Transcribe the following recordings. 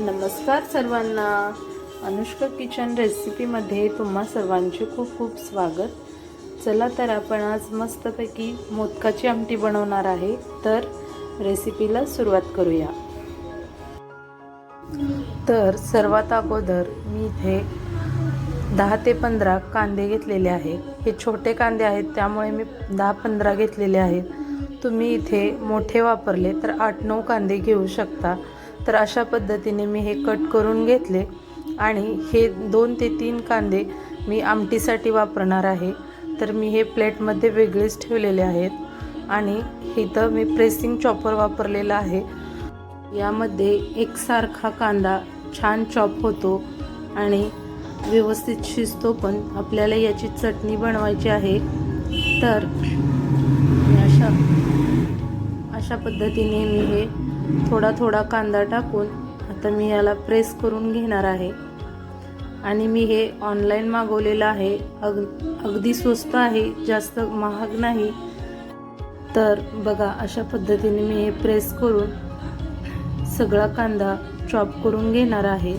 नमस्कार सर्वांना. अनुष्का किचन रेसिपीमध्ये तुम्हा सर्वांचे खूप खूप स्वागत. चला तर आपण आज मस्तपैकी मोदकाची आमटी बनवणार आहे. तर रेसिपीला सुरुवात करूया. तर सर्वात अगोदर मी इथे दहा ते पंधरा कांदे घेतलेले आहेत. हे छोटे कांदे आहेत त्यामुळे मी दहा पंधरा घेतलेले आहेत. तुम्ही इथे मोठे वापरले तर आठ नऊ कांदे घेऊ शकता. तर अशा पद्धतीने मी हे कट करून घेतले आणि हे दोन ते तीन कांदे मी आमटीसाठी वापरणार आहे. तर मी हे प्लेटमध्ये वेगळेच ठेवलेले आहेत आणि इथं मी प्रेसिंग चॉपर वापरलेला आहे. यामध्ये एकसारखा कांदा छान चॉप होतो आणि व्यवस्थित शिजतो पण आपल्याला याची चटणी बनवायची आहे. तर अशा अशा पद्धतीने मी हे थोडा थोडा कांदा टाकून आता मी याला प्रेस करून घेणार आहे. आणि मी हे ऑनलाईन मागवलेलं आहे. अग अगदी स्वस्त आहे जास्त महाग नाही. तर बघा अशा पद्धतीने मी हे प्रेस करून सगळा कांदा चॉप करून घेणार आहे.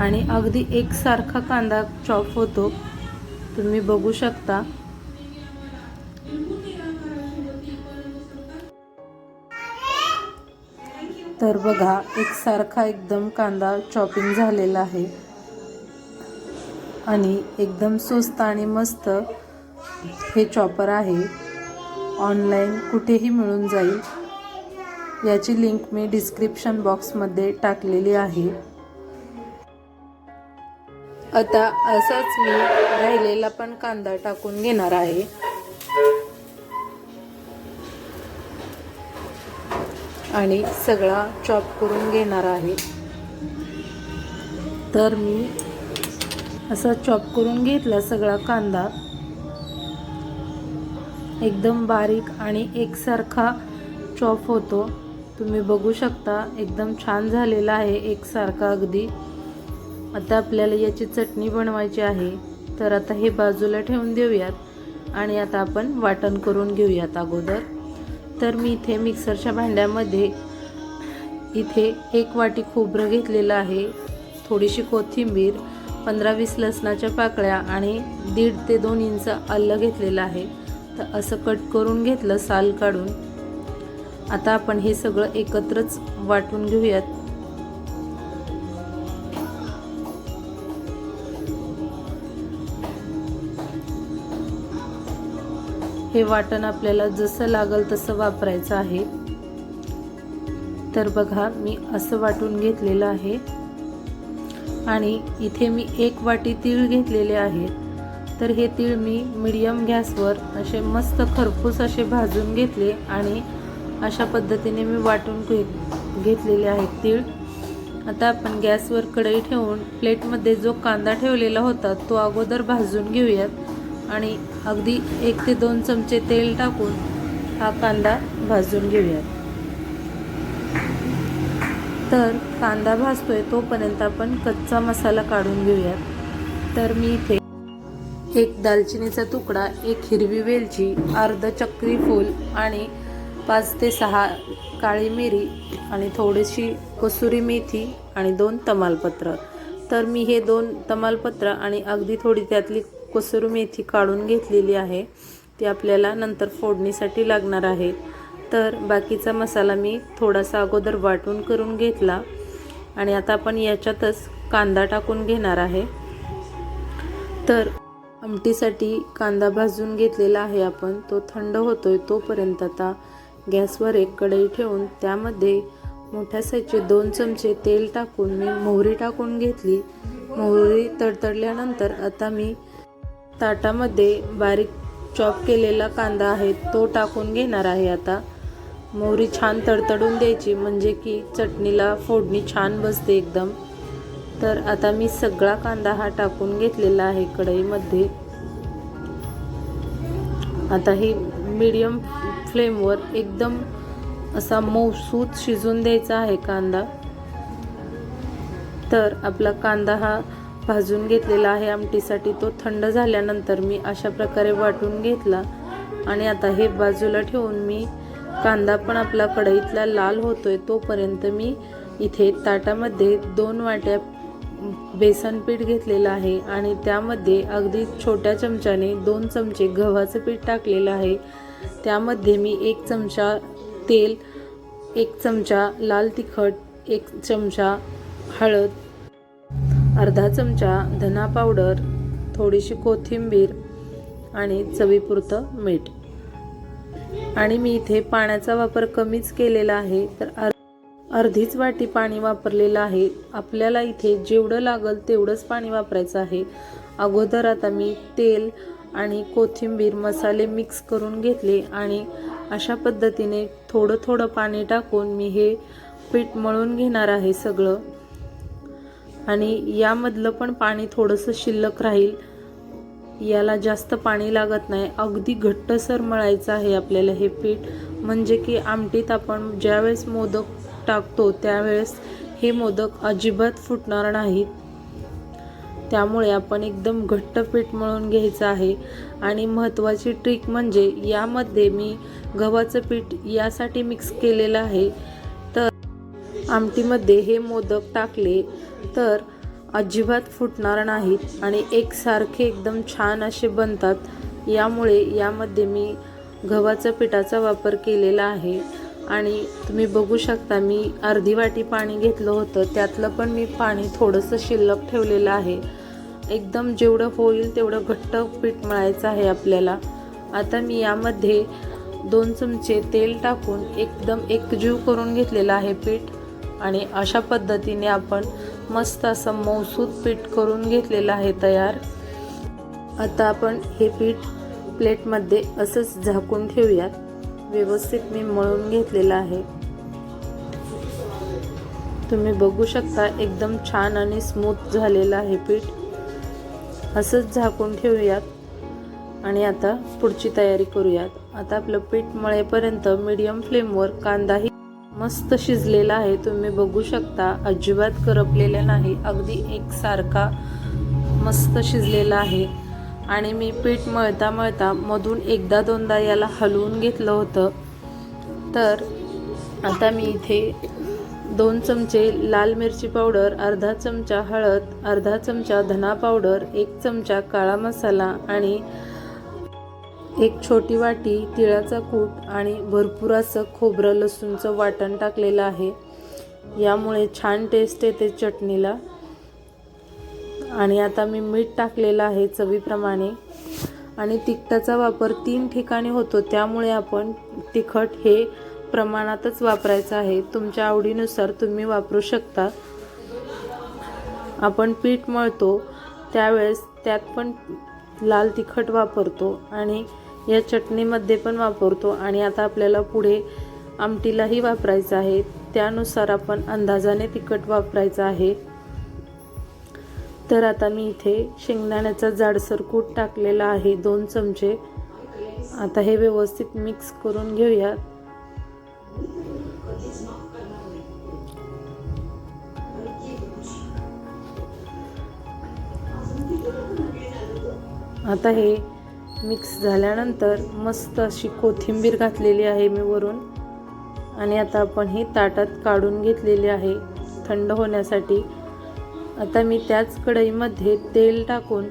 आणि अगदी एकसारखा कांदा चॉप होतो. तुम्ही बघू शकता. तर बघा एकसारखा एकदम कांदा चॉपिंग झालेला आहे. आणि एकदम स्वस्त आणि मस्त हे चॉपर आहे. ऑनलाईन कुठेही मिळून जाईल. याची लिंक मी डिस्क्रिप्शन बॉक्समध्ये टाकलेली आहे. आता असाच मी राहिलेला पण कांदा टाकून घेणार आहे. आणि सगळा चॉप करून घेणार आहे. तर मी असा चॉप करून घेतला सगळा कांदा. एकदम बारीक आणि एकसारखा चॉप होतो. तुम्ही बघू शकता एकदम छान झालेला आहे एकसारखा अगदी. आता आपल्याला याची चटणी बनवायची आहे. तर आता हे बाजूला ठेवून देऊयात आणि आता आपण वाटण करून घेऊयात अगोदर. तर मी इथे मिक्सरच्या भांड्यामध्ये इथे एक वाटी खोबरं घेतलेलं आहे थोडीशी कोथिंबीर पंधरा वीस लसणाच्या पाकळ्या आणि दीड ते दोन इंच आलं घेतलेलं आहे. तर असं कट करून घेतलं साल काढून. आता आपण हे सगळं एकत्रच वाटून घेऊयात. हे वाटण आपल्याला जसं लागल तसं वापरायचं आहे. तर बघा मी असं वाटून घेतलेलं आहे. आणि इथे मी एक वाटी तीळ घेतलेले आहे. तर हे तीळ मी मिडियम गॅसवर असे मस्त खरपूस असे भाजून घेतले आणि अशा पद्धतीने मी वाटून घे घेतलेले आहेत तीळ. आता आपण गॅसवर कढई ठेवून प्लेटमध्ये जो कांदा ठेवलेला होता तो अगोदर भाजून घेऊयात. आणि अगदी एक ते दोन चमचे तेल टाकून हा कांदा भाजून घेऊयात. तर कांदा भाजतोय तोपर्यंत आपण कच्चा मसाला काढून घेऊयात. तर मी इथे एक दालचिनीचा तुकडा एक हिरवी वेलची अर्ध चक्री फूल आणि पाच ते सहा काळी मिरी आणि थोडीशी कसुरी मेथी आणि दोन तमालपत्र. तर मी हे दोन तमालपत्र आणि अगदी थोडी त्यातली कसुरी मेथी काढून घेतलेली आहे. ती आपल्याला नंतर फोडणीसाठी लागणार आहे. तर बाकीचा मसाला मी थोडासा अगोदर वाटून करून घेतला. आणि आता आपण याच्यातच कांदा टाकून घेणार आहे. तर आमटीसाठी कांदा भाजून घेतलेला आहे आपण. तो थंड होतोय तोपर्यंत आता गॅसवर एक कढई ठेवून त्यामध्ये मोठ्या साईजचे दोन चमचे तेल टाकून मी मोहरी टाकून घेतली. मोहरी तडतडल्यानंतर आता मी ताटामध्ये बारीक चॉप केलेला कांदा आहे तो टाकून घेणार आहे आता. मोहरी छान तडतडून द्यायची म्हणजे की चटणीला फोडणी छान बसते एकदम. तर आता मी सगळा कांदा हा टाकून घेतलेला आहे कढईमध्ये. आता हे मीडियम फ्लेमवर एकदम असा मऊसूत शिजून द्यायचा आहे कांदा. तर आपला कांदा हा भाजून घेतलेला आहे आमटीसाठी. तो थंड झाल्यानंतर मी अशा प्रकारे वाटून घेतला. आणि आता हे बाजूला ठेवून मी कांदा पण आपला कढईतला लाल होतोय तोपर्यंत मी इथे ताटामध्ये दोन वाट्या बेसन पीठ घेतलेलं आहे. आणि त्यामध्ये अगदी छोट्या चमच्याने दोन चमचे गव्हाचं पीठ टाकलेलं आहे. त्यामध्ये मी एक चमचा तेल एक चमचा लाल तिखट एक चमचा हळद अर्धा चमचा धना पावडर थोडीशी कोथिंबीर आणि चवीपुरतं मीठ. आणि मी इथे पाण्याचा वापर कमीच केलेला आहे तर अर् अर्धीच वाटी पाणी वापरलेलं आहे. आपल्याला इथे जेवढं लागल तेवढंच पाणी वापरायचं आहे. अगोदर आता मी तेल आणि कोथिंबीर मसाले मिक्स करून घेतले आणि अशा पद्धतीने थोडं थोडं पाणी टाकून मी हे पीठ मळून घेणार आहे सगळं. आणि यामधलं पण पाणी थोडंसं शिल्लक राहील. याला जास्त पाणी लागत नाही. अगदी घट्टसर मळायचं आहे आपल्याला हे पीठ. म्हणजे की आमटीत आपण ज्यावेळेस मोदक टाकतो त्यावेळेस हे मोदक अजिबात फुटणार नाहीत. त्यामुळे आपण एकदम घट्ट पीठ मळून घ्यायचं आहे. आणि महत्त्वाची ट्रिक म्हणजे यामध्ये मी गव्हाचं पीठ यासाठी मिक्स केलेलं आहे. तर आमटीमध्ये हे मोदक टाकले. तर अजिबात फुटणार नाहीत आणि एकसारखे एकदम छान असे बनतात. यामुळे यामध्ये मी गव्हाच्या पिठाचा वापर केलेला आहे. आणि तुम्ही बघू शकता मी अर्धी वाटी पाणी घेतलं होतं. त्यातलं पण मी पाणी थोडंसं शिल्लक ठेवलेलं आहे. एकदम जेवढं होईल तेवढं घट्ट पीठ मळायचं आहे आपल्याला. आता मी यामध्ये दोन चमचे तेल टाकून एकदम एकजीव करून घेतलेलं आहे पीठ. आणि अशा पद्धतीने आपण मस्त असं मौसूद पीठ करून घेतलेलं आहे तयार. आता आपण हे पीठ प्लेटमध्ये असंच झाकून ठेवूयात. व्यवस्थित मी मळून घेतलेलं आहे. तुम्ही बघू शकता एकदम छान आणि स्मूथ झालेलं आहे पीठ. असंच झाकून ठेवूयात. आणि आता पुढची तयारी करूयात. आता आपलं पीठ मळेपर्यंत मीडियम फ्लेमवर कांदाही मस्त शिजलेला आहे. तुम्ही बघू शकता अजिबात करपलेला नाही. अगदी एकसारखा मस्त शिजलेला आहे. आणि मी पीठ मळता मळता मधून एकदा दोनदा याला हलवून घेतलं होतं. तर आता मी इथे दोन चमचे लाल मिरची पावडर अर्धा चमचा हळद अर्धा चमचा धना पावडर एक चमचा काळा मसाला आणि एक छोटी वाटी तिळाचा कूट आणि भरपूर असं खोबरं लसूणचं वाटण टाकलेलं आहे. यामुळे छान टेस्ट येते चटणीला. आणि आता मी मीठ टाकलेलं आहे चवीप्रमाणे. आणि तिखटाचा वापर तीन ठिकाणी होतो त्यामुळे आपण तिखट हे प्रमाणातच वापरायचं आहे. तुमच्या आवडीनुसार तुम्ही वापरू शकता. आपण पीठ मळतो त्यावेळेस त्यात पण लाल तिखट वापरतो आणि या चटणीमध्ये पण वापरतो आणि आता आपल्याला पुढे आमटीलाही वापरायचं आहे. त्यानुसार आपण अंदाजाने तिखट वापरायचं आहे. तर आता मी इथे शेंगदाण्याचा जाडसर कूट टाकलेला आहे दोन चमचे. आता हे व्यवस्थित मिक्स करून घेऊयात आता हे मिक्स झाल्यानंतर मस्त अशी कोथिंबीर घातलेली आहे मी वरून. आणि आता आपण ही ताटात काढून घेतलेली आहे थंड होण्यासाठी. आता मी त्याच कढईमध्ये तेल टाकून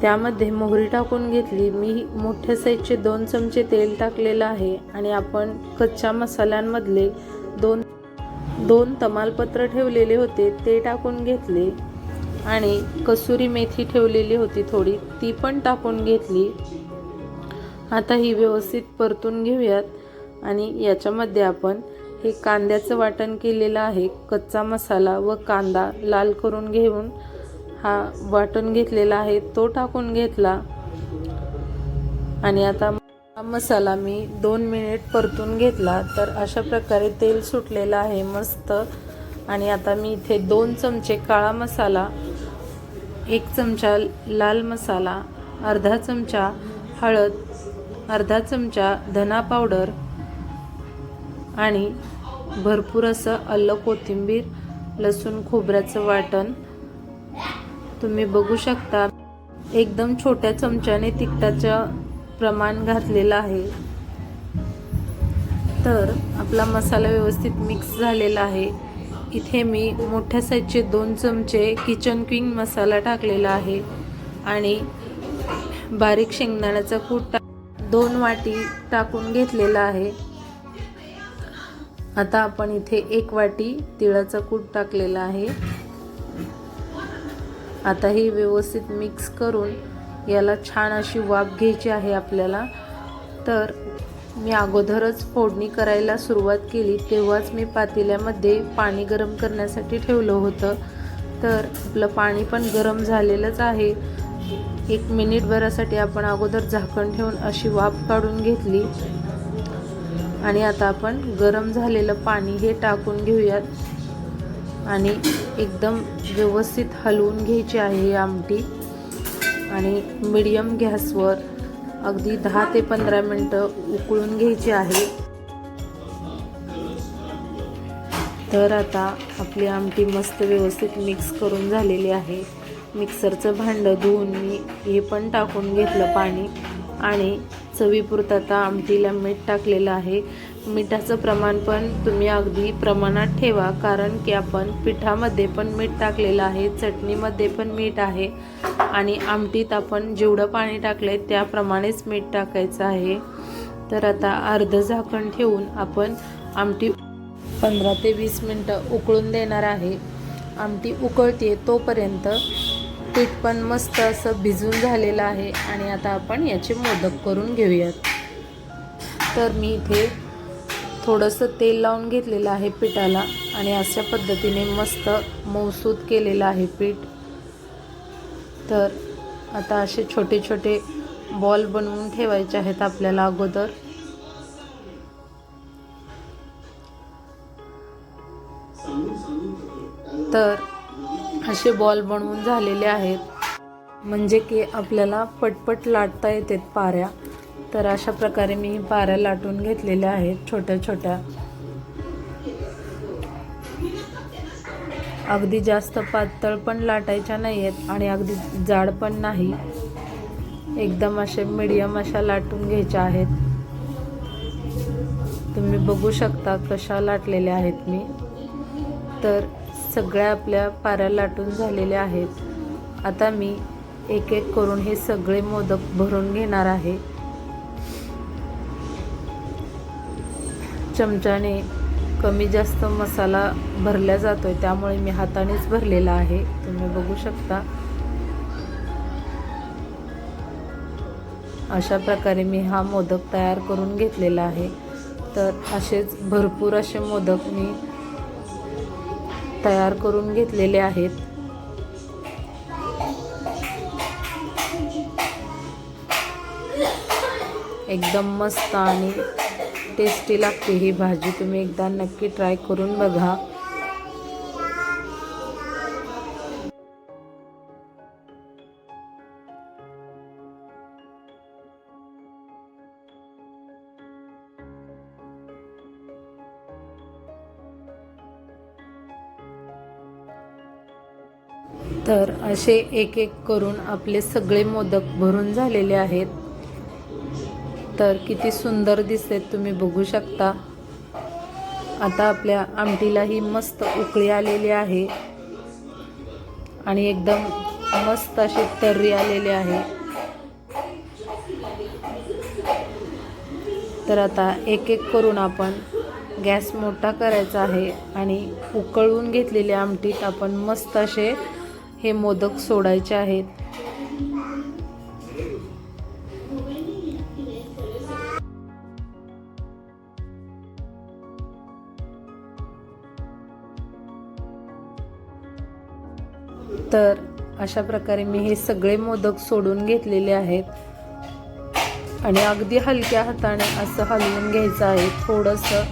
त्यामध्ये मोहरी टाकून घेतली. मी मोठ्या साईजचे दोन चमचे तेल टाकलेलं आहे आणि आपण कच्च्या मसाल्यांमधले दोन दोन तमालपत्र ठेवलेले होते ते टाकून घेतले. आणि कसुरी मेथी ठेवलेली होती थोडी ती पण टाकून घेतली. आता ही व्यवस्थित परतून घेऊयात आणि याच्यामध्ये आपण हे कांद्याचं वाटण केलेलं आहे कच्चा मसाला व कांदा लाल करून घेऊन हा वाटण घेतलेला आहे तो टाकून घेतला. आणि आता हा मसाला मी दोन मिनिट परतून घेतला तर अशा प्रकारे तेल सुटलेलं आहे मस्त. आणि आता मी इथे दोन चमचे काळा मसाला एक चमचा लाल मसाला अर्धा चमचा हळद अर्धा चमचा धना पावडर आणि भरपूर असं आलं कोथिंबीर लसूण खोबऱ्याचं वाटण. तुम्ही बघू शकता एकदम छोट्या चमच्याने तिखटाचं प्रमाण घातलेलं आहे. तर आपला मसाला व्यवस्थित मिक्स झालेला आहे. इथे मी मोठ्या साईजचे दोन चमचे किचन क्विंग मसाला टाकलेला आहे आणि बारीक शेंगदाण्याचा कूट टा दोन वाटी टाकून घेतलेला आहे. आता आपण इथे एक वाटी तिळाचा कूट टाकलेला आहे. आता ही व्यवस्थित मिक्स करून याला छान अशी वाफ घ्यायची आहे आपल्याला. तर मी अगोदरच फोडणी करायला सुरुवात केली तेव्हाच मी पातेल्यामध्ये पाणी गरम करण्यासाठी ठेवलं होतं. तर आपलं पाणी पण गरम झालेलंच आहे. एक मिनिटभरासाठी आपण अगोदर झाकण ठेवून अशी वाफ काढून घेतली. आणि आता आपण गरम झालेलं पाणी हे टाकून घेऊयात. आणि एकदम व्यवस्थित हलवून घ्यायची आहे ही आमटी. आणि मिडियम गॅसवर अगदी दहा ते पंधरा मिनटं उकळून घ्यायची आहे. तर आता आपली आमटी मस्त व्यवस्थित मिक्स करून झालेली आहे. मिक्सरचं भांडं धुवून मी हे पण टाकून घेतलं पाणी. आणि चवीपुरतं आता आमटीला मीठ टाकलेलं आहे. मिठाचं प्रमाण पण तुम्ही अगदी प्रमाणात ठेवा कारण की आपण पिठामध्ये पण मीठ टाकलेलं आहे चटणीमध्ये पण मीठ आहे आणि आमटीत आपण जेवढं पाणी टाकलं आहे त्याप्रमाणेच मीठ टाकायचं आहे. तर आता अर्ध झाकण ठेवून आपण आमटी पंधरा ते वीस मिनटं उकळून देणार आहे. आमटी उकळते तोपर्यंत पीठ पण मस्त असं भिजून झालेलं आहे आणि आता आपण याचे मोदक करून घेऊयात. तर मी इथे थोडंसं तेल लावून घेतलेलं आहे पिठाला आणि अशा पद्धतीने मस्त मौसूद केलेलं आहे पीठ. तर आता असे छोटे छोटे बॉल बनवून ठेवायचे आहेत आपल्याला अगोदर. तर असे बॉल बनवून झालेले आहेत. म्हणजे की आपल्याला पटपट लाटता येतात पाऱ्या. तर अशा प्रकारे मी पाऱ्या लाटून घेतलेल्या आहेत छोट्या छोट्या. अगदी जास्त पातळ पण लाटायच्या नाही आहेत आणि अगदी जाड पण नाही. एकदम असे मीडियम अशा लाटून घ्यायच्या आहेत. तुम्ही बघू शकता कशा लाटलेल्या आहेत मी. तर सगळ्या आपल्या पाऱ्या लाटून झालेल्या आहेत. आता मी एक एक करून हे सगळे मोदक भरून घेणार आहे. चमच्याने कमी जास्त मसाला भरला जातोय त्यामुळे मी हातानेच भरलेला आहे. तुम्ही बघू शकता. अशा प्रकारे मी हा मोदक तयार करून घेतलेला आहे. तर असेच भरपूर असे मोदक मी तयार करून घेतलेले आहेत. एकदम मस्त आणि टेस्टी लागते ही भाजी. तुम्ही एकदा नक्की ट्राय करून बघा. तर असे एक एक करून आपले सगळे मोदक भरून झालेले आहेत. तर किती सुंदर दिसते तुम्ही बघू शकता. आता आपल्या आमटीलाही मस्त उकळी आलेली आहे. आणि एकदम मस्त अशी तर्री आलेली आहे. तर आता एक एक करून आपण गॅस मोठा करायचा आहे आणि उकळून घेतलेल्या आमटीत आपण मस्त असे हे मोदक सोडायचे आहेत. तर अशा प्रकारे मी हे सगळे मोदक सोडून घेतलेले आहेत. आणि अगदी हलक्या हाताने असं हलवून घ्यायचं आहे थोडंसं.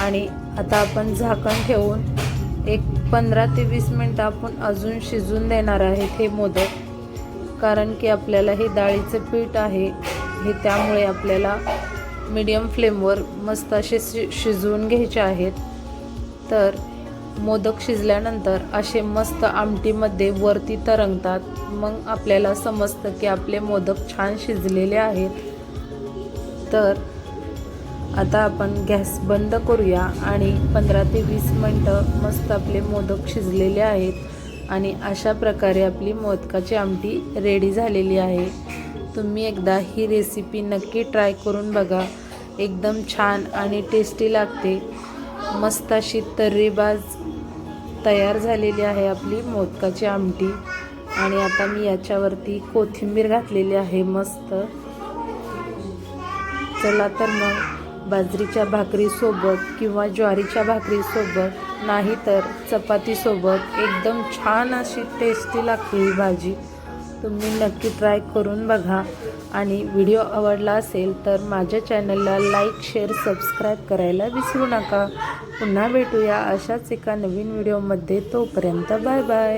आणि आता आपण झाकण ठेवून एक पंधरा ते वीस मिनटं आपण अजून शिजून देणार आहेत हे मोदक. कारण की आपल्याला हे डाळीचं पीठ आहे हे त्यामुळे आपल्याला मीडियम फ्लेमवर मस्त असे शि शिजवून घ्यायचे आहेत. तर मोदक शिजल्यानंतर असे मस्त आमटीमध्ये वरती तरंगतात. मग आपल्याला समजतं की आपले मोदक छान शिजलेले आहेत. तर आता आपण गॅस बंद करूया आणि पंधरा ते वीस मिनटं मस्त आपले मोदक शिजलेले आहेत आणि अशा प्रकारे आपली मोदकाची आमटी रेडी झालेली आहे. तुम्ही एकदा ही रेसिपी नक्की ट्राय करून बघा. एकदम छान आणि टेस्टी लागते. मस्त अशी तर्रीबाज तयार झालेली आहे आपली मोदकाची आमटी. आणि आता मी याच्यावरती कोथिंबीर घातलेली आहे मस्त. चला तर मग बाजरीच्या भाकरीसोबत किंवा ज्वारीच्या भाकरीसोबत नाही तर चपातीसोबत एकदम छान अशी टेस्टी लागते ही भाजी. तुम्ही नक्की ट्राय करून बघा. आणि व्हिडिओ आवडला असेल तर माझ्या चॅनलला लाईक शेअर सबस्क्राईब करायला विसरू नका. पुन्हा भेटूया अशाच एका नवीन व्हिडिओमध्ये. तोपर्यंत बाय बाय.